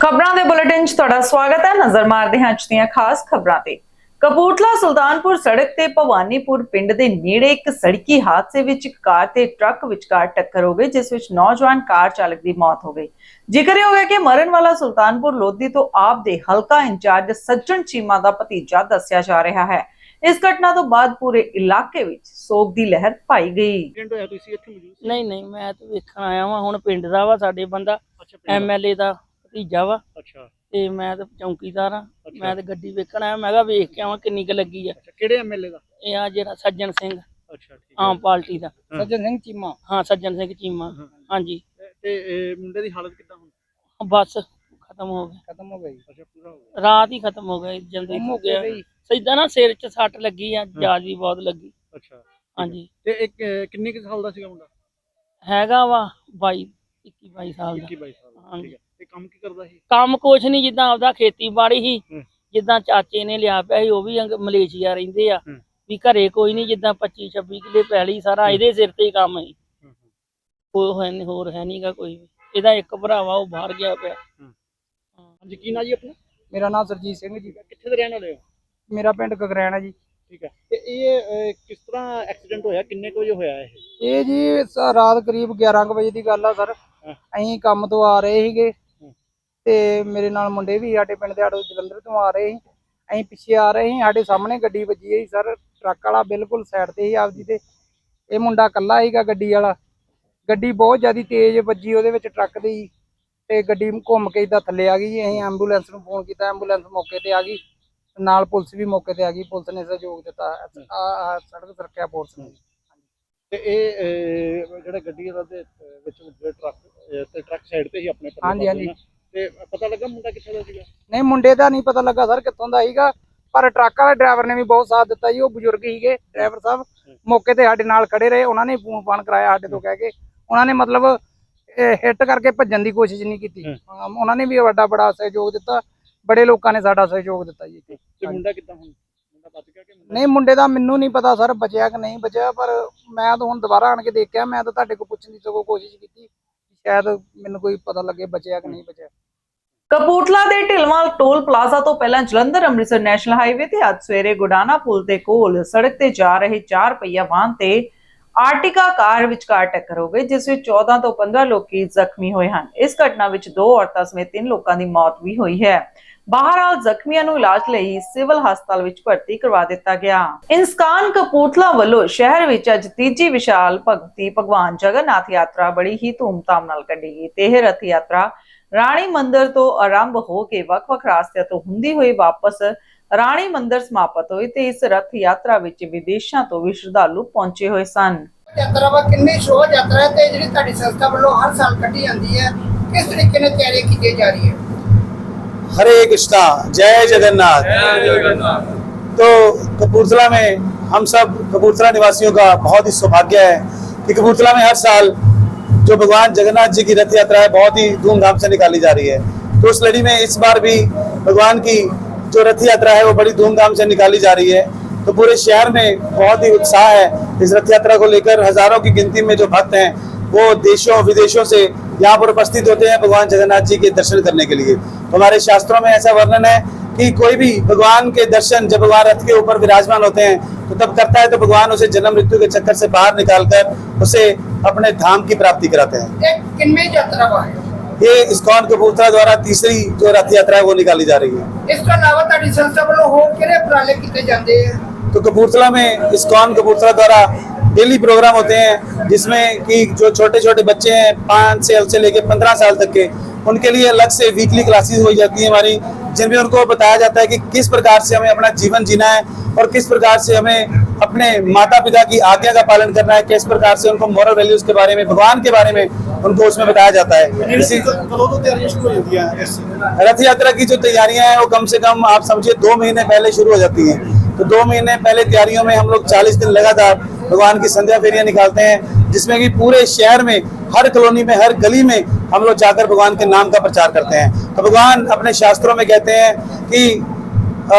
ਖਬਰਾਂ ਦੇ ਬੁਲੇਟਿਨ 'ਚ ਤੁਹਾਡਾ ਸਵਾਗਤ ਹੈ। ਨਜ਼ਰ ਮਾਰਦੇ ਹਾਂ ਅੱਜ ਦੀਆਂ ਖਾਸ ਖਬਰਾਂ ਤੇ। ਕਪੂਰਥਲਾ ਸੁਲਤਾਨਪੁਰ ਸੜਕ ਤੇ ਭਵਾਨੀਪੁਰ ਪਿੰਡ ਦੇ ਨੇੜੇ ਇੱਕ ਸੜਕੀ ਹਾਦਸੇ ਵਿੱਚ ਇੱਕ ਕਾਰ ਤੇ ਟਰੱਕ ਵਿਚਕਾਰ ਟੱਕਰ ਹੋ ਗਈ ਜਿਸ ਵਿੱਚ ਨੌਜਵਾਨ ਕਾਰ ਚਾਲਕ ਦੀ ਮੌਤ ਹੋ ਗਈ। ਜ਼ਿਕਰਯੋਗ ਹੈ ਕਿ ਮਰਨ ਵਾਲਾ ਸੁਲਤਾਨਪੁਰ ਲੋਧੀ ਤੋਂ ਆਪ ਦੇ ਹਲਕਾ ਇੰਚਾਰਜ ਸੱਜਣ ਚੀਮਾ ਦਾ ਭਤੀਜਾ ਦੱਸਿਆ ਜਾ ਰਿਹਾ ਹੈ। ਇਸ ਘਟਨਾ ਤੋਂ ਬਾਅਦ ਪੂਰੇ ਇਲਾਕੇ ਵਿੱਚ ਸੋਗ ਦੀ ਲਹਿਰ ਪਾਈ ਗਈ। ਨਹੀਂ ਨਹੀਂ ਮੈਂ ਤਾਂ ਵੇਖਣ ਆਇਆ ਵਾਂ। ਹੁਣ ਪਿੰਡ ਦਾ ਵਾ ਸਾਡੇ ਬੰਦਾ। ਐਮਐਲਏ ਦਾ। ਭਤੀਜਾ ਵਾ। ਅੱਛਾ। ਤੇ ਮੈਂ ਤਾਂ ਚੌਂਕੀਦਾਰ ਆ। ਮੈਂ ਤਾਂ ਗੱਡੀ ਵੇਖਣ ਆਇਆ। ਮੈਂ ਕਿਹਾ ਵੇਖ ਕੇ ਆਵਾਂ ਕਿੰਨੀ ਕੁ ਲੱਗੀ ਆ। ਅੱਛਾ ਕਿਹੜੇ ਐਮਐਲਏ ਦਾ? ਇਹ ਆ ਜਿਹੜਾ ਸੱਜਣ ਸਿੰਘ। ਅੱਛਾ ਠੀਕ ਆਮ ਪਾਰਟੀ ਦਾ। ਸੱਜਣ ਸਿੰਘ ਚੀਮਾ। ਹਾਂ ਸੱਜਣ ਸਿੰਘ ਚੀਮਾ। ਹਾਂਜੀ। ਤੇ- ਇਹ ਮੁੰਡੇ ਦੀ ਹਾਲਤ ਕਿੱਦਾਂ ਹੁਣ? ਬਸ ਖਤਮ ਹੋ ਗਿਆ ਖਤਮ ਹੋ ਗਈ। ਅੱਛਾ ਪੂਰਾ ਹੋ ਗਿਆ। ਰਾਤ ਹੀ ਖਤਮ ਹੋ ਗਿਆ ਜਲਦੀ ਹੋ ਗਿਆ। ਸਿੱਧਾ ਨਾ ਸਿਰ 'ਚ ਸੱਟ ਲੱਗੀ ਆ ਜਾਜ ਵੀ ਬਹੁਤ ਲੱਗੀ। ਅੱਛਾ ਹਾਂਜੀ। ਤੇ ਇੱਕ ਕਿੰਨੇ ਕੁ ਸਾਲ ਦਾ ਸੀਗਾ ਮੁੰਡਾ? ਹੈਗਾ ਵਾ 22 21 22 ਸਾਲ ਦਾ। 21 22 ਸਾਲ ਦਾ ਹਾਂਜੀ। ਠੀਕ ਹੈ। ਤੇ ਕੰਮ ਕੀ ਕਰਦਾ ਸੀ? ਕੰਮ ਕੁਛ ਨਹੀਂ ਜਿੱਦਾਂ ਆਪਦਾ ਖੇਤੀਬਾੜੀ ਸੀ ਹੂੰ। ਜਿੱਦਾਂ ਚਾਚੇ ਨੇ ਲਿਆ ਪਿਆ ਸੀ ਉਹ ਵੀ ਅੰਗ- ਮਲੇਸ਼ੀਆ ਰਹਿੰਦੇ ਆ। ਹੂੰ। ਵੀ ਘਰੇ ਕੋਈ ਨਹੀਂ ਜਿੱਦਾਂ 25 26 ਕਿੱਲੇ ਪੈਲੀ ਸਾਰਾ ਇਹਦੇ ਸਿਰ ਤੇ ਹੀ ਕੰਮ ਹੂੰ, ਹੂੰ। ਕੋਈ ਹੈ ਨੀ ਹੋਰ ਹੈ ਨਹੀਂਗਾ ਕੋਈ ਵੀ। ਇਹਦਾ ਇੱਕ ਭਰਾਵਾ ਉਹ ਬਾਹਰ ਗਿਆ ਪਿਆ। ਹਾਂਜੀ ਕੀ ਨਾਂ ਜੀ ਆਪਣਾ? ਮੇਰਾ ਨਾਮ ਸਰਜੀਤ ਸਿੰਘ ਜੀ। ਕਿੱਥੇ ਦੇ ਰਹਿਣ ਵਾਲੇ ਹੋ? ਮੇਰਾ ਪਿੰਡ ਗਗਰੈਣ ਹੈ ਜੀ। ਠੀਕ ਹੈ ਤੇ ਇਹ ਅਹ, ਕਿਸ ਤਰ੍ਹਾਂ ਐਕਸੀਡੈਂਟ ਹੋਇਆ? ਕਿੰਨੇ ਕੁ ਵਜੇ ਹੋਇਆ ਇਹ? ਇਹ ਜੀ ਸ- ਰਾਤ ਕਰੀਬ 11 ਕੁ ਵਜੇ ਦੀ ਗੱਲ ਆ ਸਰ। ਅਸੀਂ ਕੰਮ ਤੋਂ ਆ ਰਹੇ ਸੀਗੇ। ਤੇ ਮੇਰੇ ਨਾਲ ਮੁੰਡੇ ਵੀ ਸਾਡੇ ਪਿੰਡ ਦੇ ਆੜੋ ਜਲੰਧਰ ਤੋਂ ਆ ਰਹੇ ਸੀ। ਅਸੀਂ ਪਿੱਛੇ ਆ ਰਹੇ ਸੀ ਸਾਡੇ ਸਾਹਮਣੇ ਗੱਡੀ ਵੱਜੀ ਹੈ ਸਰ ਟਰੱਕ ਵਾਲਾ ਬਿਲਕੁਲ ਸਾਈਡ ਤੇ ਹੀ ਆਪਦੀ ਤੇ। ਇਹ ਮੁੰਡਾ ਕੱਲਾ ਸੀਗਾ ਗੱਡੀ ਵਾਲਾ। ਗੱਡੀ ਬਹੁਤ ਜ਼ਿਆਦਾ ਤੇਜ਼ ਵੱਜੀ ਉਹਦੇ ਵਿੱਚ ਟਰੱਕ ਦੀ। ਤੇ ਗੱਡੀ ਘੁੰਮ ਕੇ ਇਦਾਂ ਥੱਲੇ ਆ ਗਈ। ਅਸੀਂ ਐਂਬੂਲੈਂਸ ਨੂੰ ਫੋਨ ਕੀਤਾ ਐਂਬੂਲੈਂਸ ਮੌਕੇ ਤੇ ਆ ਗਈ। ਨਾਲ ਪੁਲਿਸ ਵੀ ਮੌਕੇ ਤੇ ਆ ਗਈ ਪੁਲਿਸ ਨੇ ਸਹਿਯੋਗ ਦਿੱਤਾ। ਆ ਸੜਕ ਸੁਰੱਖਿਆ ਫੋਰਸ ਨੇ। ਤੇ ਇਹ ਜਿਹੜਾ ਗੱਡੀ ਦੇ ਅਹ, ਵਿੱਚ ਟਰੱਕ ਅਹ, ਤੇ ਟਰੱਕ ਸਾਈਡ ਤੇ ਹੀ ਆਪਣੇ ਹਾਂਜੀ, ਹਾਂਜੀ। ਤੇ ਪਤਾ ਲੱਗਾ ਮੁੰਡਾ ਕਿੱਥੇ ਦਾ ਸੀਗਾ? ਨਹੀਂ ਮੁੰਡੇ ਦਾ ਨਹੀਂ ਪਤਾ ਲੱਗਾ ਸਰ ਕਿੱਥੋਂ ਦਾ ਸੀਗਾ ਪਰ ਟਰੱਕ ਵਾਲੇ ਡਰਾਈਵਰ ਨੇ ਵੀ ਬਹੁਤ ਸਾਥ ਦਿੱਤਾ ਜੀ ਉਹ ਬਜ਼ੁਰਗ ਸੀਗੇ ਡਰਾਈਵਰ ਸਾਹਿਬ। ਮੌਕੇ ਤੇ ਸਾਡੇ ਨਾਲ ਖੜੇ ਰਹੇ ਉਹਨਾਂ ਨੇ ਫੋਨ ਫਾਨ ਕਰਾਇਆ ਸਾਡੇ ਤੋਂ ਕਹਿ ਕੇ। ਉਹਨਾਂ ਨੇ ਮਤਲਬ ਹਿੱਟ ਕਰਕੇ ਭੱਜਣ ਦੀ ਕੋਸ਼ਿਸ਼ ਨਹੀਂ ਕੀਤੀ। ਉਹਨਾਂ ਨੇ ਵੀ ਵੱਡਾ ਬੜਾ ਸਹਿਯੋਗ ਦਿੱਤਾ ਬੜੇ ਲੋਕਾਂ ਨੇ ਸਾਡਾ ਸਹਿਯੋਗ ਦਿੱਤਾ ਜੀ। ਤੇ ਮੁੰਡਾ ਕਿੱਦਾਂ ਹੁਣ? ਮੁੰਡਾ ਬਚ ਗਿਆ ਕਿ ਮੁੰਡਾ ਨਹੀਂ ਮੁੰਡੇ ਦਾ ਮੈਨੂੰ ਨਹੀਂ ਪਤਾ ਸਰ ਬਚਿਆ ਕਿ ਨਹੀਂ ਬਚਿਆ ਪਰ ਮੈਂ ਤਾਂ ਹੁਣ ਦੁਬਾਰਾ ਆਣ ਕੇ ਦੇਖਿਆ ਮੈਂ ਤਾਂ ਤੁਹਾਡੇ ਕੋਲ ਪੁੱਛਣ ਦੀ ਸਗੋਂ ਕੋਸ਼ਿਸ਼ ਕੀਤੀ ਸ਼ਾਇਦ ਮੈਨੂੰ ਕੋਈ ਪਤਾ ਲੱਗੇ ਬਚਿਆ ਕਿ ਨਹੀਂ ਬਚਿਆ। ਕਪੂਰਥਲਾ ਦੇ ਢਿਲਵਾਂ ਟੋਲ ਪਲਾਜ਼ਾ ਤੋਂ ਪਹਿਲਾਂ ਜਲੰਧਰ ਅੰਮ੍ਰਿਤਸਰ ਨੈਸ਼ਨਲ ਹਾਈਵੇ ਤੇ ਅੱਜ ਸਵੇਰੇ ਗੁਡਾਨਾ ਪੁਲ ਦੇ ਕੋਲ ਸੜਕ ਤੇ ਜਾ ਰਹੇ ਚਾਰ ਪਹੀਆ ਵਾਹਨ ਤੇ ਆਰਟਿਕਾ ਕਾਰ ਵਿਚਕਾਰ ਟੱਕਰ ਹੋ ਗਈ, ਜਿਸ ਵਿੱਚ 14 ਤੋਂ 15 ਲੋਕੀ ਜ਼ਖਮੀ ਹੋਏ ਹਨ। ਇਸ ਘਟਨਾ ਵਿੱਚ ਦੋ ਔਰਤਾਂ ਸਮੇਤ ਤਿੰਨ ਲੋਕਾਂ ਦੀ ਮੌਤ ਵੀ ਹੋਈ ਹੈ। ਬਹਰਾਲ ਜ਼ਖਮੀਆਂ ਨੂੰ ਇਲਾਜ ਲਈ ਸਿਵਲ ਹਸਪਤਾਲ ਵਿੱਚ ਭਰਤੀ ਕਰਵਾ ਦਿੱਤਾ ਗਿਆ। ਇਨਸਕਾਨ ਕਪੂਰਥਲਾ ਵੱਲੋਂ ਸ਼ਹਿਰ ਵਿੱਚ ਅੱਜ ਤੀਜੀ ਵਿਸ਼ਾਲ ਭਗਤੀ ਭਗਵਾਨ ਜਗਨਨਾਥ ਯਾਤਰਾ ਬੜੀ ਹੀ ਧੂਮਧਾਮ ਨਾਲ ਕੱਢੀ ਗਈ। ਤੇ ਇਹ ਰਥ ਯਾਤਰਾ ਰਾਣੀ ਮੰਦਿਰ ਤੋਂ ਆਰੰਭ ਹੋ ਕੇ ਵੱਖ-ਵੱਖ ਰਸਤਿਆਂ ਤੋਂ ਹੁੰਦੀ ਹੋਈ ਵਾਪਸ ਰਾਣੀ ਮੰਦਿਰ ਸਮਾਪਤ ਹੋਈ ਤੇ ਇਸ ਰਥ ਯਾਤਰਾ ਵਿੱਚ ਵਿਦੇਸ਼ਾਂ ਤੋਂ ਵੀ ਸ਼ਰਧਾਲੂ ਪਹੁੰਚੇ ਹੋਏ ਸਨ ਯਾਤਰਾ ਵਾ ਕਿੰਨੀ ਸ਼ੋਭ ਯਾਤਰਾ ਹੈ ਤੇ ਜਿਹੜੀ ਤੁਹਾਡੀ ਸੰਸਥਾ ਵੱਲੋਂ ਹਰ ਸਾਲ ਕੱਢੀ ਜਾਂਦੀ ਹੈ ਕਿਸ ਤਰੀਕੇ ਨਾਲ ਤਿਆਰੀ ਕੀਤੀ ਜਾ ਰਹੀ ਹੈ हरे कृष्णा जय जगन्नाथ तो कपूरथला में हम सब कपूरथला निवासियों का बहुत ही सौभाग्य है कि कपूरथला में हर साल जो भगवान जगन्नाथ जी की रथ यात्रा है, बहुत ही धूमधाम से निकाली जा रही है। तो उस लड़ी में इस बार भी भगवान की जो रथ यात्रा है, वो बड़ी धूमधाम से निकाली जा रही है। तो पूरे शहर में बहुत ही उत्साह है इस रथ यात्रा को लेकर। हज़ारों की गिनती में जो भक्त हैं, वो देशों विदेशों से यहाँ पर उपस्थित होते हैं भगवान जगन्नाथ जी के दर्शन करने के लिए। तो हमारे शास्त्रों में ऐसा वर्णन है कि कोई भी भगवान के दर्शन जब भगवान रथ के ऊपर विराजमान होते हैं तो तब करता है तो भगवान उसे जन्म मृत्यु के चक्कर से बाहर निकालकर उसे अपने धाम की प्राप्ति कराते हैं ਇਹ ਕਿੰਨੀ ਯਾਤਰਾ ਵਾ ਹੈ ये इस्कॉन कपूरथला द्वारा तीसरी जो रथ यात्रा है वो निकाली जा रही है ਇਸ ਤੋਂ ਇਲਾਵਾ ਤੁਹਾਡੀ ਸੰਸਥਾ ਵੱਲੋਂ ਹੋਰ ਕਿਹੜੇ ਉਪਰਾਲੇ ਕੀਤੇ ਜਾਂਦੇ ਆ तो कपूरथला में इस्कॉन कपूरथला द्वारा डेली प्रोग्राम होते हैं जिसमें कि जो छोटे छोटे बच्चे हैं पाँच साल से लेकर पंद्रह साल तक के उनके लिए अलग से वीकली क्लासेस हो जाती है हमारी जिनमें उनको बताया जाता है कि किस प्रकार से हमें अपना जीवन जीना है और किस प्रकार से हमें अपने माता पिता की आज्ञा का पालन करना है किस प्रकार से उनको मॉरल वैल्यूज़ के बारे में भगवान के बारे में उनको उसमें बताया जाता है। इसी रथ यात्रा की जो तैयारियाँ हैं वो कम से कम आप समझिए दो महीने पहले शुरू हो जाती हैं। तो दो महीने पहले तैयारियों में हम लोग 40 दिन लगातार भगवान की संध्या फेरियाँ निकालते हैं जिसमें कि पूरे शहर में हर कॉलोनी में हर गली में हम लोग जाकर भगवान के नाम का प्रचार करते हैं। तो भगवान अपने शास्त्रों में कहते हैं कि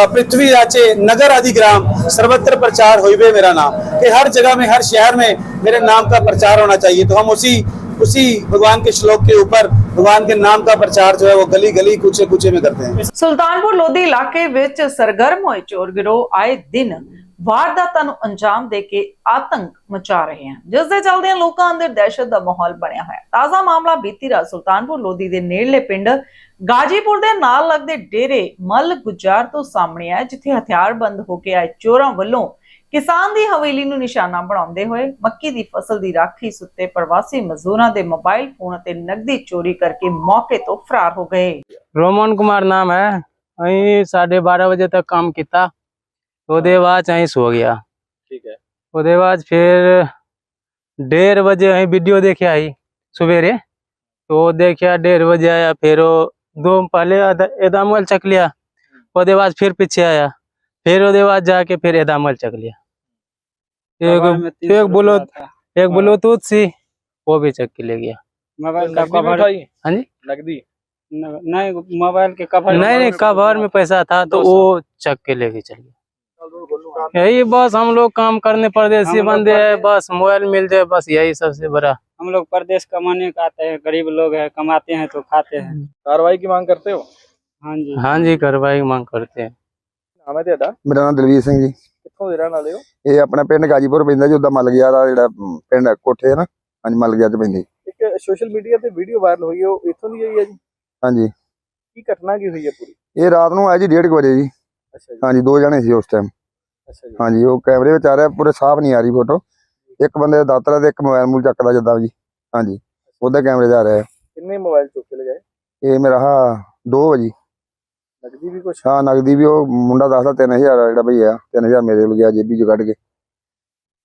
पृथ्वी राचे नगर आदि ग्राम सर्वत्र प्रचार होइबे मेरा नाम कि हर जगह में हर शहर में मेरे नाम का प्रचार होना चाहिए तो हम उसी उसी भगवान के श्लोक के ऊपर भगवान के नाम का प्रचार जो है वो गली गली कूचे कूचे में करते हैं ਸੁਲਤਾਨਪੁਰ ਲੋਧੀ ਇਲਾਕੇ ਵਿੱਚ ਸਰਗਰਮ ਹੋਏ ਚੋਰ ਗਿਰੋਹ ਆਏ ਦਿਨ ਵਾਰਦਾਤਾਂ ਨੂੰ ਅੰਜਾਮ ਦੇ ਕੇ ਆਤੰਕ ਮਚਾ ਰਹੇ ਹਨ। ਜਿਸ ਦੇ ਚਲਦਿਆਂ ਲੋਕਾਂ ਅੰਦਰ ਦਹਿਸ਼ਤ ਦਾ ਮਾਹੌਲ ਬਣਿਆ ਹੋਇਆ। ਤਾਜ਼ਾ ਮਾਮਲਾ ਬੀਤੀ ਰਾਤ ਸੁਲਤਾਨਪੁਰ ਲੋਧੀ ਦੇ ਨੇੜਲੇ ਪਿੰਡ ਗਾਜੀਪੁਰ ਦੇ ਨਾਲ ਲੱਗਦੇ ਡੇਰੇ ਮਲ ਗੁਜਰ ਤੋਂ ਸਾਹਮਣੇ ਆਇਆ, ਜਿੱਥੇ ਹਥਿਆਰਬੰਦ ਹੋ ਕੇ ਆਏ ਚੋਰਾਂ ਵੱਲੋਂ ਕਿਸਾਨ ਦੀ ਹਵੇਲੀ ਨੂੰ ਨਿਸ਼ਾਨਾ ਬਣਾਉਂਦੇ ਹੋਏ ਮੱਕੀ ਦੀ ਫਸਲ ਦੀ ਰਾਖੀ ਸੁੱਤੇ ਪ੍ਰਵਾਸੀ ਮਜ਼ਦੂਰਾਂ ਦੇ ਮੋਬਾਈਲ ਫੋਨ ਅਤੇ ਨਕਦੀ ਚੋਰੀ ਕਰਕੇ ਮੌਕੇ ਤੋਂ ਫਰਾਰ ਹੋ ਗਏ। ਰੋਮਨ ਕੁਮਾਰ ਨਾਮ ਹੈ। ਅਸੀਂ 12:30 ਵਜੇ ਤੱਕ ਕੰਮ ਕੀਤਾ। तो उसके बाद सो गया। ठीक है। उसके बाद फिर डेढ़ बजे यहीं वीडियो देखे आई सवेरे। तो देखिया डेढ़ बजे आया फिर दो पहले एदामल चक लिया उसके बाद फिर पीछे आया। फिर उसके बाद जाके फिर एदामल चक लिया। एक एक ब्लूथ एक हाँ। ब्लूटूथ सी वो भी चक के ले गया। मोबाइल का कवर हाँ नहीं मोबाइल के कवर नहीं नहीं कवर में पैसा था तो वो चक के लेके चल गया। यही बस हम लोग काम करने परदेसी हम लोग बंदे हैं परदेस- बस मोबाइल मिल जाए बस यही सबसे बड़ा हम लोग परदेश कमाने का आते हैं गरीब लोग हैं कमाते हैं तो खाते हैं कार्रवाई की मांग करते हो हाँ जी हाँ जी कार्रवाई की मांग करते हैं ਨਾਮ ਹੈ ਤੁਹਾਡਾ ਮੇਰਾ ਨਾਮ ਦਲਵੀਰ ਸਿੰਘ ਜੀ ਕਿੱਥੋਂ ਦੇ ਰਹਿਣ ਵਾਲੇ ਹੋ ਇਹ ਆਪਣਾ ਪਿੰਡ ਗਾਜੀਪੁਰ ਪੈਂਦਾ ਜੀ ਉਹਦਾ ਮਲ ਗਿਆ ਦਾ ਜਿਹੜਾ ਅਮ, ਪਿੰਡ ਕੋਠੇ ਹੈ ਨਾ ਹਾਂਜੀ ਮਲ ਗਿਆ ਚ ਪੈਂਦੀ ਇੱਕ ਸੋਸ਼ਲ ਮੀਡੀਆ ਤੇ ਵੀਡੀਓ ਵਾਇਰਲ ਹੋਈ ਹੈ ਉਹ ਇੱਥੋਂ ਦੀ ਹੋਈ ਹੈ ਜੀ ਹਾਂਜੀ ਕੀ ਘਟਨਾ ਕੀ ਹੋਈ ਹੈ ਪੂਰੀ ਇਹ ਰਾਤ ਨੂੰ ਆਇਆ ਜੀ 1:30 ਵਜੇ ਜੀ ਅੱਛਾ ਜੀ। ਹਾਂਜੀ ਦੋ ਜਣੇ ਸੀ ਉਸ ਟਾਈਮ ਅੱਛਾ ਜੀ। ਹਾਂਜੀ ਉਹ ਕੈਮਰੇ ਵਿੱਚ ਆ ਰਿਹਾ ਪੂਰੇ ਸਾਫ਼ ਨਹੀਂ ਆ ਰਹੀ ਫੋਟੋ ਇੱਕ ਬੰਦੇ ਦਾ ਦਾਤਰਾ ਤੇ ਇੱਕ ਮੋਬਾਈਲ ਮੂਲ ਚੱਕਦਾ ਜਿੱਦਾਂ ਜੀ ਹਾਂਜੀ ਉਹਦੇ ਕੈਮਰੇ ਆ ਰਿਹਾ। ਕਿੰਨੇ ਮੋਬਾਈਲ ਚੁੱਕ ਕੇ ਲਗਾਏ? ਇਹ ਮੇਰਾ ਹਾਂ 2 ਵਜੇ ਨਗਦੀ ਵੀ ਕੁਛ? ਹਾਂ ਨਗਦੀ ਵੀ ਉਹ ਮੁੰਡਾ ਦੱਸਦਾ 3000 ਆ ਜਿਹੜਾ ਭਈ ਆ 3000 ਮੇਰੇ ਕੋਲ ਗਿਆ ਜੇਬੀ ਚੋਂ ਕੱਢ ਕੇ।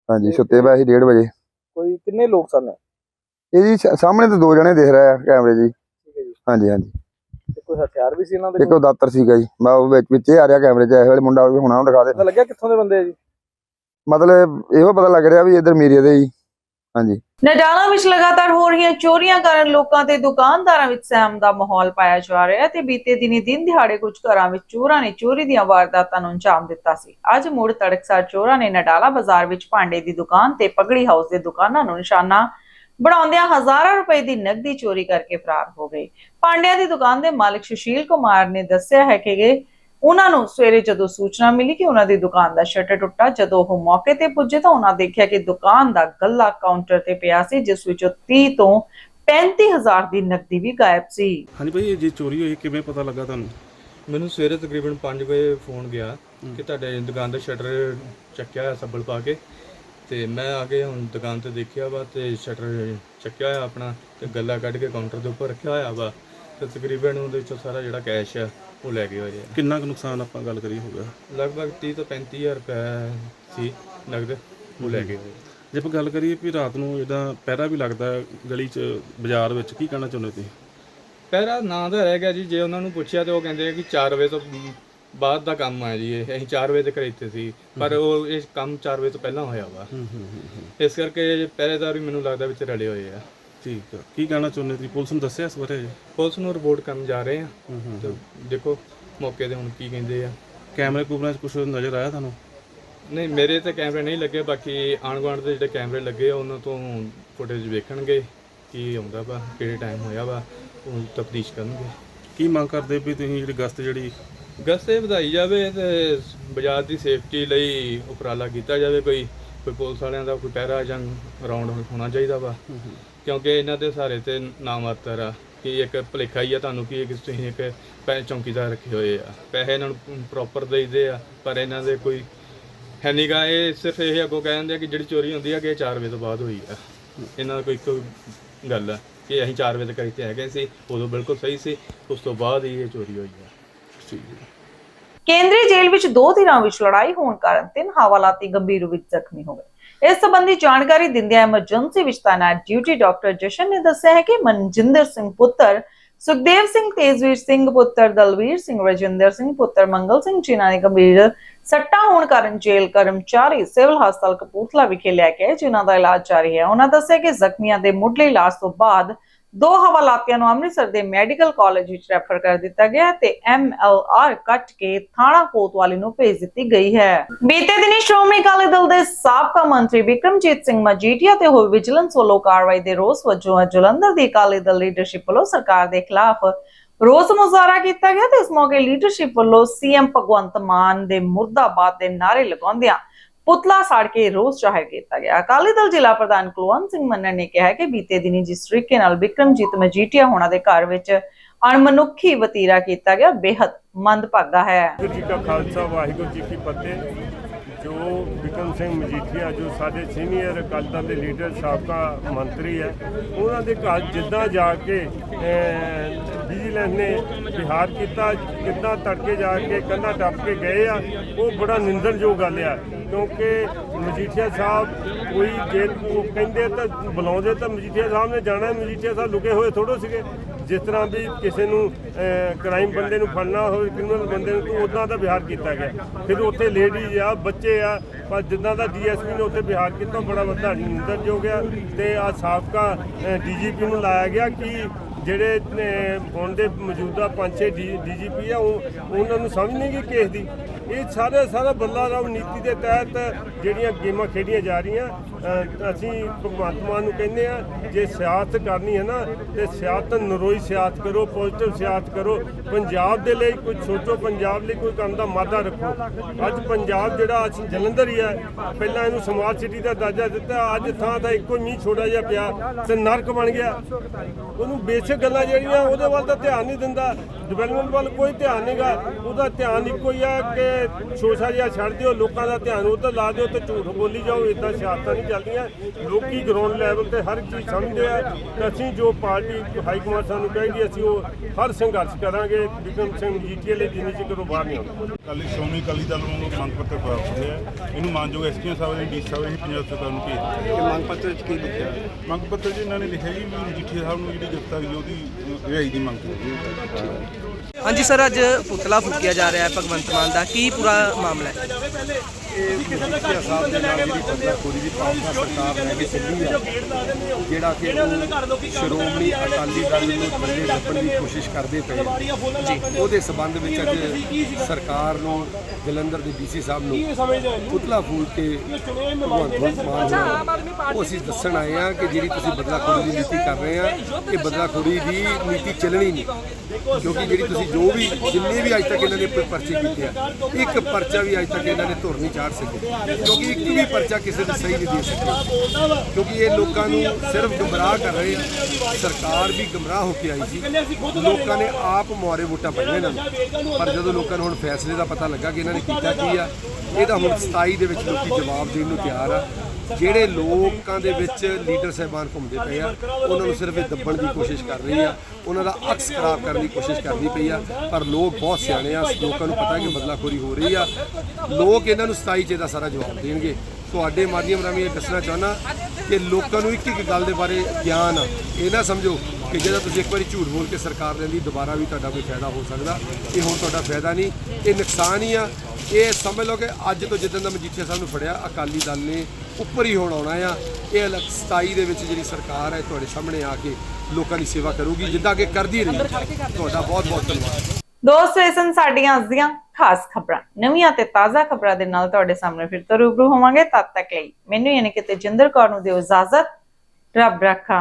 ਹਾਂਜੀ ਸੁੱਤੇ ਪਏ ਸੀ 1:30 ਵਜੇ। ਕੋਈ ਕਿੰਨੇ ਲੋਕ ਸਨ? ਇਹ ਜੀ ਸਾਹਮਣੇ ਤੇ ਦੋ ਜਣੇ ਦਿਖ ਰਹੇ ਆ ਕੈਮਰੇ ਜੀ। ਹਾਂਜੀ ਹਾਂਜੀ। ਕੋਈ ਹਥਿਆਰ ਵੀ ਸੀ ਇਹਨਾਂ ਦੇ ਇੱਕ ਉਹ ਦਾਤਰ ਸੀਗਾ ਜੀ। ਮੈਂ ਉਹ ਵਿੱਚ ਵਿੱਚੇ ਆ ਰਿਹਾ ਕੈਮਰੇ 'ਚ ਇਹ ਵੇਲੇ ਮੁੰਡਾ ਵੀ ਹੁਣਾ ਉਹ ਦਿਖਾ ਦੇ। ਪਤਾ ਲੱਗਿਆ ਕਿੱਥੋਂ ਦੇ ਬੰਦੇ ਆ ਜੀ? ਮਤਲਬ ਇਹੋ ਪਤਾ ਲੱਗ ਰਿਹਾ ਵੀ ਇਧਰ ਮੀਰੀਏ ਦੇ ਹੀ ਹਾਂਜੀ। ਨਡਾਲਾ ਵਿੱਚ ਲਗਾਤਾਰ ਹੋ ਰਹੀਆਂ ਚੋਰੀਆਂ ਕਾਰਨ ਲੋਕਾਂ ਤੇ ਦੁਕਾਨਦਾਰਾਂ ਵਿੱਚ ਸਹਿਮ ਦਾ ਮਾਹੌਲ ਪਾਇਆ ਜਾ ਰਿਹਾ ਹੈ ਤੇ ਬੀਤੇ ਦਿਨੀ ਦਿਨ ਦਿਹਾੜੇ ਕੁਝ ਘਰਾਂ ਵਿੱਚ ਚੋਰਾਂ ਨੇ ਚੋਰੀ ਦੀਆਂ ਵਾਰਦਾਤਾਂ ਨੂੰ ਅੰਜਾਮ ਦਿੱਤਾ ਸੀ। ਅੱਜ ਮੁੜ ਤੜਕਸਾਰ ਚੋਰਾਂ ਨੇ ਨਡਾਲਾ ਬਾਜ਼ਾਰ ਵਿੱਚ ਭਾਂਡੇ ਦੀ ਦੁਕਾਨ ਤੇ ਪਗੜੀ ਹਾਊਸ ਦੇ ਦੁਕਾਨਾਂ ਨੂੰ ਨਿਸ਼ਾਨਾ ਬਣਾਉਂਦਿਆਂ ਹਜ਼ਾਰਾਂ ਰੁਪਏ ਦੀ ਨਕਦੀ ਚੋਰੀ ਕਰਕੇ ਫਰਾਰ ਹੋ ਗਏ। ਪਾਂਡਿਆਂ ਦੀ ਦੁਕਾਨ ਦੇ ਮਾਲਕ ਸੁਸ਼ੀਲ ਕੁਮਾਰ ਨੇ ਦੱਸਿਆ ਹੈ ਕਿ ਉਹਨਾਂ ਨੂੰ ਸਵੇਰੇ ਜਦੋਂ ਸੂਚਨਾ ਮਿਲੀ ਕਿ ਉਹਨਾਂ ਦੀ ਦੁਕਾਨ ਦਾ ਸ਼ਟਰ ਟੁੱਟਾ ਜਦੋਂ ਉਹ ਮੌਕੇ ਤੇ ਪੁੱਜੇ ਤਾਂ ਉਹਨਾਂ ਦੇਖਿਆ ਕਿ ਦੁਕਾਨ ਦਾ ਗੱਲਾ ਕਾਊਂਟਰ ਤੇ ਪਿਆ ਸੀ ਜਿਸ ਵਿੱਚੋਂ 30 ਤੋਂ 35000 ਦੀ ਨਕਦੀ ਵੀ ਗਾਇਬ ਸੀ। ਹਾਂਜੀ ਭਾਈ ਇਹ ਜੇ ਚੋਰੀ ਹੋਈ ਕਿਵੇਂ ਪਤਾ ਲੱਗਾ ਤੁਹਾਨੂੰ? ਮੈਨੂੰ ਸਵੇਰੇ ਤਕਰੀਬਨ 5 ਵਜੇ ਫੋਨ ਗਿਆ ਕਿ ਤੁਹਾਡੇ ਦੁਕਾਨ ਦਾ ਸ਼ਟਰ ਚੱਕਿਆ ਹੋਇਆ ਸੱਬਲ ਪਾ ਕੇ। ਤੇ ਮੈਂ ਆ ਕੇ ਹੁਣ ਦੁਕਾਨ ਤੇ ਦੇਖਿਆ ਵਾ ਤੇ ਸ਼ਟਰ ਚੱਕਿਆ ਹੋਇਆ ਆਪਣਾ ਤੇ ਗੱਲਾ ਕੱਢ ਕੇ ਕਾਊਂਟਰ ਦੇ ਉੱਪਰ ਰੱਖਿਆ ਹੋਇਆ ਵਾ ਤੇ ਤਕਰੀਬਨ ਉਹਦੇ ਵਿੱਚੋਂ ਸਾਰਾ ਜਿਹੜਾ ਕੈਸ਼ ਆ ਉਹ ਲੈ ਗਏ ਹੋਏ ਆ। ਕਿੰਨਾ ਕੁ ਨੁਕਸਾਨ ਆਪਾਂ ਗੱਲ ਕਰੀਏ ਹੋ ਗਿਆ? ਲਗਭਗ 30 ਤੋਂ 35000 ਰੁਪਏ ਸੀ ਨਗਦ ਉਹ ਲੈ ਗਏ ਹੋਏ ਆ। ਜੇ ਆਪਾਂ ਗੱਲ ਕਰੀਏ ਵੀ ਰਾਤ ਨੂੰ ਇਹਦਾ ਪਹਿਰਾ ਵੀ ਲੱਗਦਾ ਹੈ ਗਲੀ 'ਚ ਬਾਜ਼ਾਰ ਵਿੱਚ ਕੀ ਕਹਿਣਾ ਚਾਹੁੰਦੇ ਤੁਸੀਂ? ਪਹਿਰਾ ਨਾਂ ਦਾ ਰਹਿ ਗਿਆ ਜੀ ਜੇ ਉਹਨਾਂ ਨੂੰ ਪੁੱਛਿਆ ਤੇ ਉਹ ਕਹਿੰਦੇ ਆ ਕਿ 4 ਵਜੇ ਤੋਂ ਬਾਅਦ ਦਾ ਕੰਮ ਆ ਜੀ ਇਹ ਅਸੀਂ 4 ਵਜੇ ਤੱਕ ਇੱਥੇ ਸੀ। ਪਰ ਉਹ ਇਹ ਕੰਮ 4 ਵਜੇ ਤੋਂ ਪਹਿਲਾਂ ਹੋਇਆ ਵਾ। ਇਸ ਕਰਕੇ ਪਹਿਰੇਦਾਰ ਵੀ ਮੈਨੂੰ ਲੱਗਦਾ ਵਿੱਚ ਰਲੇ ਹੋਏ ਆ। ਠੀਕ ਆ। ਕੀ ਕਹਿਣਾ ਚਾਹੁੰਦੇ ਤੁਸੀਂ? ਪੁਲਿਸ ਨੂੰ ਦੱਸਿਆ ਇਸ ਬਾਰੇ ਪੁਲਿਸ ਨੂੰ ਰਿਪੋਰਟ ਕਰਨ ਜਾ ਰਹੇ ਆ। ਤੇ ਦੇਖੋ ਮੌਕੇ ਤੇ ਹੁਣ ਕੀ ਕਹਿੰਦੇ ਆ। ਕੈਮਰੇ ਕੂਮਰੇ 'ਚ ਕੁਝ ਨਜ਼ਰ ਆਇਆ ਤੁਹਾਨੂੰ? ਨਹੀਂ ਮੇਰੇ ਤੇ ਕੈਮਰੇ ਨਹੀਂ ਲੱਗੇ ਬਾਕੀ ਆਂਢ ਗੁਆਂਢ ਦੇ ਜਿਹੜੇ ਕੈਮਰੇ ਲੱਗੇ ਆ ਉਹਨਾਂ ਤੋਂ ਫੁਟੇਜ ਵੇਖਣਗੇ ਕੀ ਆਉਂਦਾ ਵਾ ਕਿਹੜੇ ਟਾਈਮ ਹੋਇਆ ਵਾ ਉਹ ਤਫਤੀਸ਼ ਕਰਨਗੇ। ਕੀ ਮੰਗ ਕਰਦੇ ਵੀ ਤੁਸੀਂ ਜਿਹੜੀ ਗਸਤ ਜਿਹੜੀ ਗਸਤੇ ਵਧਾਈ ਜਾਵੇ ਤੇ ਬਾਜ਼ਾਰ ਦੀ ਸੇਫਟੀ ਲਈ ਉਪਰਾਲਾ ਕੀਤਾ ਜਾਵੇ ਕੋਈ ਕੋਈ ਪੁਲਿਸ ਵਾਲਿਆਂ ਦਾ ਕੋਈ ਪਹਿਰਾ ਜਾਂ ਰਾਉਂਡ ਹੋਣਾ ਚਾਹੀਦਾ ਵਾ। ਕਿਉਂਕਿ ਇਹਨਾਂ ਦੇ ਸਾਰੇ ਤੇ ਨਾਮਾਤਰ ਆ ਕਿ ਇੱਕ ਭਲੇਖਾ ਹੀ ਆ ਤੁਹਾਨੂੰ ਕਿ ਇੱਕ ਤੁਸੀਂ ਇੱਕ ਪੈ ਚੌਕੀਦਾਰ ਰੱਖੇ ਹੋਏ ਆ। ਪੈਸੇ ਇਹਨਾਂ ਨੂੰ ਪ੍ਰੋਪਰ ਦੇਈਦੇ ਆ ਪਰ ਇਹਨਾਂ ਦੇ ਕੋਈ ਹੈ ਨੀਗਾ ਇਹ ਸਿਰਫ ਇਹ ਅੱਗੋਂ ਕਹਿੰਦੇ ਆ ਕਿ ਜਿਹੜੀ ਚੋਰੀ ਹੁੰਦੀ ਆ ਕਿ ਇਹ 4 ਵਜੇ ਤੋਂ ਬਾਅਦ ਹੋਈ ਆ। ਇਹਨਾਂ ਦਾ ਕੋਈ ਇੱਕੋ ਗੱਲ ਆ ਕਿ ਅਸੀਂ 4 ਵਜੇ ਤੱਕ ਇੱਥੇ ਹੈਗੇ ਸੀ ਉਦੋਂ ਬਿਲਕੁਲ ਸਹੀ ਸੀ ਉਸ ਤੋਂ ਬਾਅਦ ਹੀ ਇਹ ਚੋਰੀ ਹੋਈ ਆ। ਠੀਕ ਹੈ ਕੇਂਦਰੀ ਜੇਲ੍ਹ ਵਿੱਚ ਦੋ ਧਿਰਾਂ ਵਿੱਚ ਲੜਾਈ ਹੋਣ ਕਾਰਨ ਤਿੰਨ ਹਵਾਲਾਤੀ ਗੰਭੀਰ ਰੂਪ ਵਿੱਚ ਜ਼ਖਮੀ ਹੋ ਗਏ। ਇਸ ਸੰਬੰਧੀ ਜਾਣਕਾਰੀ ਦਿੰਦਿਆਂ ਐਮਰਜੈਂਸੀ ਵਿੱਚ ਤਾਇਨਾਤ ਡਿਊਟੀ ਡਾਕਟਰ ਜਸ਼ਨ ਨੇ ਦੱਸਿਆ ਹੈ ਕਿ ਮਨਜਿੰਦਰ ਸਿੰਘ ਪੁੱਤਰ ਸੁਖਦੇਵ ਸਿੰਘ ਤੇਜਵੀਰ ਸਿੰਘ ਪੁੱਤਰ ਦਲਵੀਰ ਸਿੰਘ ਰਜਿੰਦਰ ਸਿੰਘ ਪੁੱਤਰ ਮੰਗਲ ਸਿੰਘ ਜਿਨ੍ਹਾਂ ਨੇ ਗੰਭੀਰ ਸੱਟਾਂ ਹੋਣ ਕਾਰਨ ਜੇਲ੍ਹ ਕਰਮਚਾਰੀ ਸਿਵਲ ਹਸਪਤਾਲ ਕਪੂਰਥਲਾ ਵਿਖੇ ਲੈ ਕੇ ਆਏ, ਜਿਨ੍ਹਾਂ ਦਾ ਇਲਾਜ ਜਾਰੀ ਹੈ। ਉਹਨਾਂ ਦੱਸਿਆ ਕਿ ਜ਼ਖਮੀਆਂ ਦੇ ਮੁੱਢਲੇ ਇਲਾਜ ਤੋਂ ਬਾਅਦ ਦੋ ਹਵਾਲਾਤੀਆਂ ਨੂੰ ਅੰਮ੍ਰਿਤਸਰ ਦੇ ਮੈਡੀਕਲ ਕਾਲਜ ਵਿੱਚ ਰੈਫਰ ਕਰ ਦਿੱਤਾ ਗਿਆ ਤੇ ਐਮਐਲਆਰ ਕੱਟ ਕੇ ਥਾਣਾ ਕੋਤਵਾਲੀ ਨੂੰ ਭੇਜ ਦਿੱਤੀ ਗਈ ਹੈ। ਬੀਤੇ ਦਿਨੀ ਸ਼੍ਰੋਮਣੀ ਅਕਾਲੀ ਦਲ ਦੇ ਸਾਬਕਾ ਮੰਤਰੀ ਵਿਕਰਮਜੀਤ ਸਿੰਘ ਮਜੀਠੀਆ ਤੇ ਹੋਈ ਵਿਜੀਲੈਂਸ ਵੱਲੋਂ ਕਾਰਵਾਈ ਦੇ ਰੋਸ ਵਜੋਂ ਜਲੰਧਰ ਦੀ ਅਕਾਲੀ ਦਲ ਲੀਡਰਸ਼ਿਪ ਵੱਲੋਂ ਸਰਕਾਰ ਦੇ ਖਿਲਾਫ ਰੋਸ ਮੁਜ਼ਾਹਰਾ ਕੀਤਾ ਗਿਆ ਤੇ ਇਸ ਮੌਕੇ ਲੀਡਰਸ਼ਿਪ ਵੱਲੋਂ ਸੀਐਮ ਭਗਵੰਤ ਮਾਨ ਦੇ ਮੁਰਦਾਬਾਦ ਦੇ ਨਾਰੇ ਲਗਾਉਂਦਿਆਂ ਪੁਤਲਾ ਸਾੜ ਕੇ ਰੋਸ ਜ਼ਾਹਿਰ ਕੀਤਾ ਗਿਆ। ਅਕਾਲੀ ਦਲ ਜ਼ਿਲ੍ਹਾ ਪ੍ਰਧਾਨ ਕੁਲਵੰਤ ਸਿੰਘ ਮੰਨਣ ਨੇ ਕਿਹਾ ਕਿ ਬੀਤੇ ਦਿਨੀ ਜਿਸ ਤਰੀਕੇ ਨਾਲ ਵਿਕਰਮਜੀਤ ਮਜੀਠੀਆ ਹੋਣਾ ਦੇ ਘਰ ਵਿੱਚ ਅਣਮਨੁੱਖੀ ਵਤੀਰਾ ਕੀਤਾ ਗਿਆ ਬੇहद ਮੰਦਭਾਗਾ ਹੈ। ਵਾਹਿਗੁਰੂ ਜੀ ਕਾ ਖਾਲਸਾ, ਵਾਹਿਗੁਰੂ ਜੀ ਕੀ ਫਤਿਹ। ਜੋ ਵਿਕਰਮ ਸਿੰਘ ਮਜੀਠੀਆ, ਜੋ ਸਾਡੇ ਸੀਨੀਅਰ ਅਕਾਲੀ ਦਲ ਦੇ ਲੀਡਰ, ਸਾਬਕਾ ਮੰਤਰੀ ਹੈ, ਉਹਨਾਂ ਦੇ ਘਰ ਜਿੱਦਾਂ ਜਾ ਕੇ ਵਿਜੀਲੈਂਸ ਨੇ ਵਿਹਾਰ ਕੀਤਾ, ਕਿੱਦਾਂ ਤੜਕੇ ਜਾ ਕੇ ਕੰਧਾਂ ਟੱਪ ਕੇ ਗਏ ਆ, ਉਹ ਬੜਾ ਨਿੰਦਣਯੋਗ ਗੱਲ ਆ। ਕਿਉਂਕਿ ਮਜੀਠੀਆ ਸਾਹਿਬ ਕੋਈ ਜੇ ਉਹ ਕਹਿੰਦੇ ਤਾਂ ਬੁਲਾਉਂਦੇ ਤਾਂ ਮਜੀਠੀਆ ਸਾਹਿਬ ਨੇ ਜਾਣਾ, ਮਜੀਠੀਆ ਸਾਹਿਬ ਲੁਕੇ ਹੋਏ ਥੋੜੋ ਸੀਗੇ। ਜਿਸ ਤਰ੍ਹਾਂ ਵੀ ਕਿਸੇ ਨੂੰ ਕ੍ਰਾਈਮ ਬੰਦੇ ਨੂੰ ਫੜਨਾ ਹੋਵੇ ਕ੍ਰਿਮੀਨਲ ਬੰਦੇ ਨੂੰ, ਤਾਂ ਉਦਾਂ ਦਾ ਵਿਹਾਰ ਕੀਤਾ ਗਿਆ। ਫਿਰ ਉੱਥੇ ਲੇਡੀਜ਼ ਆ, ਬੱਚੇ ਆ, ਪਰ ਜਿੱਦਾਂ ਦਾ ਡੀਐਸਪੀ ਨੇ ਉੱਥੇ ਵਿਹਾਰ ਕੀਤਾ ਬੜਾ ਵੱਡਾ ਨਿੰਦਣਯੋਗ ਆ। ਤੇ ਆ ਸਾਬਕਾ ਡੀਜੀਪੀ ਨੂੰ ਲਾਇਆ ਗਿਆ ਕਿ ਜਿਹੜੇ ਅਹ, ਹੁਣ ਦੇ ਮੌਜੂਦਾ ਪੰਜ ਛੇ ਡੀਜੀਪੀ ਆ ਉਹ ਉਹਨਾਂ ਨੂੰ ਸਮਝ ਨਹੀਂ ਗਈ ਕੇਸ ਦੀ। ਇਹ ਸਾਰੇ ਸਾਰਾ ਬੱਲਾ ਰਾਓ ਨੀਤੀ ਦੇ ਤਹਿਤ ਜਿਹੜੀਆਂ ਗੇਮਾਂ ਖੇਡੀਆਂ ਜਾ ਰਹੀਆਂ ਅਸੀਂ ਭਗਵੰਤ ਮਾਨ ਨੂੰ ਕਹਿੰਦੇ ਆ ਜੇ ਸਿਆਸਤ ਕਰਨੀ ਹੈ ਨਾ ਤੇ ਸਿਆਸਤ ਨਰੋਈ ਸਿਆਸਤ ਕਰੋ ਪੋਜ਼ਿਟਿਵ ਸਿਆਸਤ ਕਰੋ। ਪੰਜਾਬ ਦੇ ਲਈ ਕੁਝ ਸੋਚੋ ਪੰਜਾਬ ਲਈ ਕੋਈ ਕੰਮ ਦਾ ਮਾਦਾ ਰੱਖੋ। ਅੱਜ ਪੰਜਾਬ ਜਿਹੜਾ ਅੱਜ ਜਲੰਧਰ ਹੀ ਹੈ ਪਹਿਲਾਂ ਇਹਨੂੰ ਸਮਾਰਟ ਸਿਟੀ ਦਾ ਦਰਜਾ ਦਿੱਤਾ ਅੱਜ ਥਾਂ ਤਾਂ ਇੱਕੋ ਹੀ ਮੀਂਹ ਛੋੜਾ ਜਿਹਾ ਪਿਆ ਤੇ ਨਰਕ ਬਣ ਗਿਆ। ਉਹਨੂੰ ਬੇਸ਼ੱਕ ਗੱਲਾਂ ਜਿਹੜੀਆਂ ਉਹਦੇ ਵੱਲ ਤਾਂ ਧਿਆਨ ਨਹੀਂ ਦਿੰਦਾ। ਡਿਵੈਲਪਮੈਂਟ ਵੱਲ ਕੋਈ ਧਿਆਨ ਨਹੀਂਗਾ। ਉਹਦਾ ਧਿਆਨ ਇੱਕੋ ਹੀ ਆ ਕਿ ਸ਼ੋਸ਼ਾ ਜਿਹਾ ਛੱਡ ਦਿਓ ਲੋਕਾਂ ਦਾ ਧਿਆਨ ਉੱਧਰ ਲਾ ਦਿਓ ਤੇ ਝੂਠ ਬੋਲੀ ਜਾਓ ਇਦਾਂ ਸਿਆਸਤਾਂ ਨਹੀਂ ਚੱਲਦੀਆਂ। ਲੋਕੀ ਗਰਾਊਂਡ ਲੈਵਲ ਤੇ ਹਰ ਚੀਜ਼ ਸਮਝਦੇ ਆ। ਤੇ ਅਸੀਂ ਜੋ ਪਾਰਟੀ ਹਾਈ ਕਮਾਂਡ ਸਾਨੂੰ ਕਹੇਗੀ ਅਸੀਂ ਉਹ ਹਰ ਸੰਘਰਸ਼ ਕਰਾਂਗੇ। ਵਿਕਰਮ ਸਿੰਘ ਜੀਟੀਏ ਲਈ ਜਿੰਨੀ ਚਿਰ ਉਹ ਬਾਹਰ ਨਹੀਂ ਆਉਂਦਾ। ਕੱਲ ਸ਼੍ਰੋਮਣੀ ਅਕਾਲੀ ਦਲ ਨੂੰ ਮੰਗ ਪੱਤਰ ਪ੍ਰਾਪਤ ਹੋਇਆ ਇਹਨੂੰ ਮਾਨਯੋਗ ਐਸਪੀਓ ਸਾਹਿਬ ਨੇ ਡੀ ਸਾਹਿਬ ਨੇ ਪੰਜਾਬ ਸਰਕਾਰ ਨੂੰ ਭੇਜ ਦਿੱਤਾ। ਇਹ ਮੰਗ ਪੱਤਰ ਵਿੱਚ ਕੀ ਲਿਖਿਆ? ਮੰਗ ਪੱਤਰ 'ਚ ਇਹਨਾਂ ਨੇ ਲਿਖਿਆ ਜੀ ਵੀ ਸਾਹਿਬ ਨੂੰ ਜਿਹੜੀ ਗ੍ਰਿਫਤਾਰੀ ਉਹਦੀ ਅਹ, ਰਿਹਾਈ ਦੀ ਮੰਗ ਕੀਤੀ ਹਾਂਜੀ ਸਰ ਅੱਜ ਪੁਤਲਾ ਫੂਕਿਆ ਜਾ ਰਿਹਾ ਹੈ ਭਗਵੰਤ ਮਾਨ ਦਾ ਕੀ ਪੂਰਾ ਮਾਮਲਾ ਹੈ ਜਿਹੜੀ ਕੇ ਚੱਲੀ ਆ ਜਿਹੜਾ ਕਿ ਉਹ ਸ਼੍ਰੋਮਣੀ ਅਕਾਲੀ ਦਲ ਨੂੰ ਥੱਲੇ ਦੱਬਣ ਦੀ ਕੋਸ਼ਿਸ਼ ਕਰਦੇ ਪਏ। ਜੀ ਉਹਦੇ ਸਬੰਧ ਵਿੱਚ ਅੱਜ ਸਰਕਾਰ ਨੂੰ ਜਲੰਧਰ ਦੇ ਡੀਸੀ ਸਾਹਿਬ ਨੂੰ ਪੁਤਲਾ ਫੂਲ ਕੇ ਭਗਵੰਤ ਮਾਨ ਨੂੰ ਉਹ ਅਸੀਂ ਦੱਸਣ ਆਏ ਆ ਕਿ ਜਿਹੜੀ ਤੁਸੀਂ ਬਦਲਾਖੋਰੀ ਦੀ ਨੀਤੀ ਕਰ ਰਹੇ ਆ ਇਹ ਬਦਲਾਖੋਰੀ ਦੀ ਨੀਤੀ ਚੱਲਣੀ ਨਹੀਂ ਕਿਉਂਕਿ ਜਿਹੜੀ ਤੁਸੀਂ ਜੋ ਵੀ ਜਿੰਨੇ ਵੀ ਅੱਜ ਤੱਕ ਇਹਨਾਂ ਨੇ ਪਰਚੇ ਕੀਤੇ ਆ, ਇੱਕ ਪਰਚਾ ਵੀ ਅੱਜ ਤੱਕ ਇਹਨਾਂ ਨੇ ਧੁਰ ਨਹੀਂ ਚਾੜ ਸਕੇ ਕਿਉਂਕਿ ਇੱਕ ਵੀ ਪਰਚਾ ਕਿਸੇ ਦੇ ਸਹੀ ਨਹੀਂ ਦੇ ਸਕੇ ਕਿਉਂਕਿ ਇਹ ਲੋਕਾਂ ਨੂੰ ਸਿਰਫ ਗੁੰਮਰਾਹ ਕਰ ਰਹੇ ਆ। ਸਰਕਾਰ ਵੀ ਗੁੰਮਰਾਹ ਹੋ ਕੇ ਆਈ ਸੀ। ਲੋਕਾਂ ਨੇ ਆਪ ਮੁਆਰੇ ਵੋਟਾਂ ਪਾਈਆਂ ਇਹਨਾਂ ਨੂੰ। ਪਰ ਜਦੋਂ ਲੋਕਾਂ ਨੂੰ ਹੁਣ ਫੈਸਲੇ ਦਾ ਪਤਾ ਲੱਗਾ ਕਿ ਇਹਨਾਂ ਨੇ ਕੀਤਾ ਕੀ ਆ, ਇਹਦਾ ਹੁਣ 27 ਦੇ ਵਿੱਚ ਲੋਕੀ ਜਵਾਬ ਦੇਣ ਨੂੰ ਤਿਆਰ ਆ। ਜਿਹੜੇ ਲੋਕਾਂ ਦੇ ਵਿੱਚ ਲੀਡਰ ਸਹਿਬਾਨ ਘੁੰਮਦੇ ਪਏ ਆ, ਉਹਨਾਂ ਨੂੰ ਸਿਰਫ ਇਹ ਦੱਬਣ ਦੀ ਕੋਸ਼ਿਸ਼ ਕਰ ਰਹੀ ਆ। ਉਹਨਾਂ ਦਾ ਅਕਸ ਖਰਾਬ ਕਰਨ ਦੀ ਕੋਸ਼ਿਸ਼ ਕਰਦੀ ਪਈ ਆ, ਪਰ ਲੋਕ ਬਹੁਤ ਸਿਆਣੇ ਆ, ਲੋਕਾਂ ਨੂੰ ਪਤਾ ਕਿ ਬਦਲਾਖੋਰੀ ਹੋ ਰਹੀ ਆ। ਲੋਕ ਇਹਨਾਂ ਨੂੰ 27 ਚ ਇਹਦਾ ਸਾਰਾ ਜਵਾਬ ਦੇਣਗੇ। ਤੁਹਾਡੇ ਮਾਧਿਅਮ ਰਾਹੀਂ ਇਹ ਦੱਸਣਾ ਚਾਹੁੰਦਾ ਕਿ ਲੋਕਾਂ ਨੂੰ ਇੱਕ ਇੱਕ ਗੱਲ ਦੇ ਬਾਰੇ ਗਿਆਨ ਆ। ਇਹ ਨਾ ਸਮਝੋ ਕਿ ਜਿਹੜਾ ਤੁਸੀਂ ਇੱਕ ਵਾਰੀ ਝੂਠ ਬੋਲ ਕੇ ਸਰਕਾਰ ਲੈਂਦੀ ਦੁਬਾਰਾ ਵੀ ਤੁਹਾਡਾ ਕੋਈ ਫਾਇਦਾ ਹੋ ਸਕਦਾ, ਇਹ ਹੁਣ ਤੁਹਾਡਾ ਫਾਇਦਾ ਨਹੀਂ, ਇਹ ਨੁਕਸਾਨ ਹੀ ਆ। ਇਹ ਸਮਝ ਲਓ ਕਿ ਅੱਜ ਤੋਂ ਜਿੱਦਣ ਦਾ ਮਜੀਠੀਆ ਸਾਹਿਬ ਨੂੰ ਫੜਿਆ, ਅਕਾਲੀ ਦਲ ਨੇ ਉੱਪਰ ਹੀ ਹੋਣ ਆਉਣਾ ਆ। ਇਹ ਅਲੱਗ 27 ਦੇ ਵਿੱਚ ਜਿਹੜੀ ਸਰਕਾਰ ਹੈ ਤੁਹਾਡੇ ਸਾਹਮਣੇ ਆ ਕੇ ਲੋਕਾਂ ਦੀ ਸੇਵਾ ਕਰੂਗੀ ਜਿੱਦਾਂ ਕਿ ਕਰਦੀ ਰਹੀ ਹੈ। ਤੁਹਾਡਾ ਬਹੁਤ ਬਹੁਤ ਧੰਨਵਾਦ। ਦੋਸਤੋ ਇਹ ਸਨ ਸਾਡੀਆਂ ਅੱਜ ਦੀਆਂ ਖਾਸ ਖਬਰਾਂ ਨਵੀਆਂ ਤੇ ਤਾਜ਼ਾ ਖਬਰਾਂ ਦੇ ਨਾਲ ਤੁਹਾਡੇ ਸਾਹਮਣੇ ਫਿਰ ਤੋਂ ਰੂਬਰੂ ਹੋਵਾਂਗੇ। ਤਦ ਤੱਕ ਲਈ ਮੈਨੂੰ ਯਾਨੀ ਕਿ ਤੇਜਿੰਦਰ ਕੌਰ ਨੂੰ ਦਿਓ ਇਜਾਜ਼ਤ। ਰੱਬ ਰੱਖਾ।